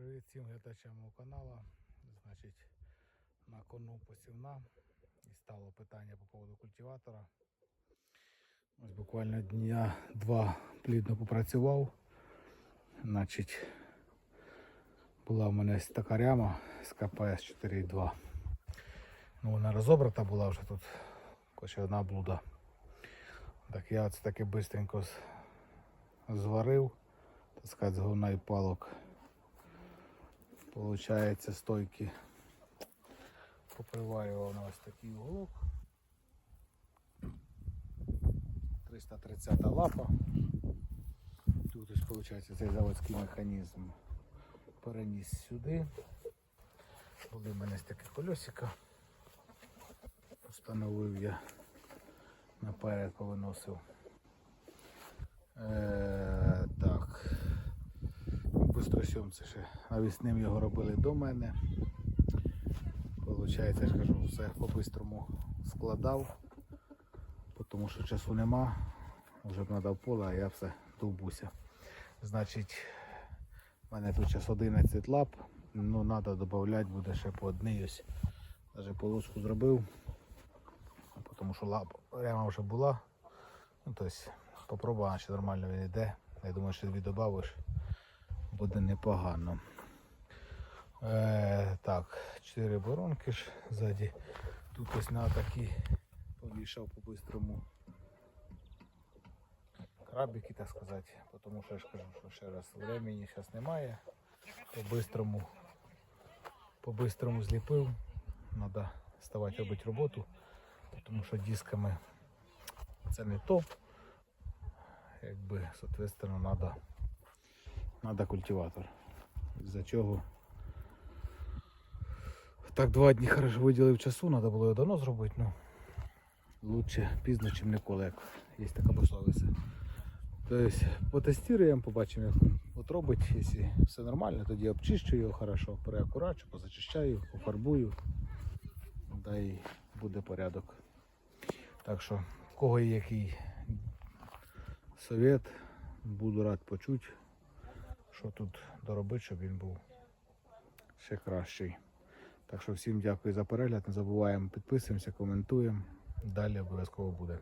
Привіт всім глядачам мого каналу. Значить, на кону посівна. І стало питання по поводу культиватора. Ось буквально дня два плідно попрацював. Значить, була в мене така ряма з КПС 4.2. Ну, вона розобрата була вже тут. Ще одна блуда. Так я це бистренько з- зварив, так сказати, з говна і палок. Получається стойки. Поприварював на ось такий уголок. 330 лапа. Тут ось виходить цей заводський механізм переніс сюди. Були в мене ось такі колесика. Встановив я наперед повиносив. Е, так. Бистросьом це ще навісним його робили до мене. Получається, я кажу, все по-бистрому складав, тому що часу нема. Вже б надав поле, а я все довбуся. Значить, в мене тут зараз 11 лап, ну треба додати буде ще по одній ось. Навіть полоску зробив, тому що лап прямо вже була. Ну, тобто, попробую, чи нормально він йде. Я думаю, що дві додавиш буде непогано. Е, так, 4 боронки ж ззаді. Тут ось на такі повішав по-бистрому крабики, так сказати, тому що я ж кажу, що ще раз времени зараз немає. По-бистрому, по-бистрому зліпив. Треба ставати робити роботу, тому що дисками це не то. Якби, соответственно, треба Надо культиватор. Із-за чого. Так два дні хорошо виділив часу, треба було його давно зробити, ну лучше пізно, чим ніколи, як є така пословиця. Тобто потестуємо, побачимо, як от робить. Якщо все нормально, тоді обчищу його хорошо, переакурачу, позачищаю, пофарбую. Да і буде порядок. Так що, кого є який совет, буду рад почути що тут доробити, щоб він був ще кращий. Так що всім дякую за перегляд. Не забуваємо підписуємося, коментуємо. Далі обов'язково буде.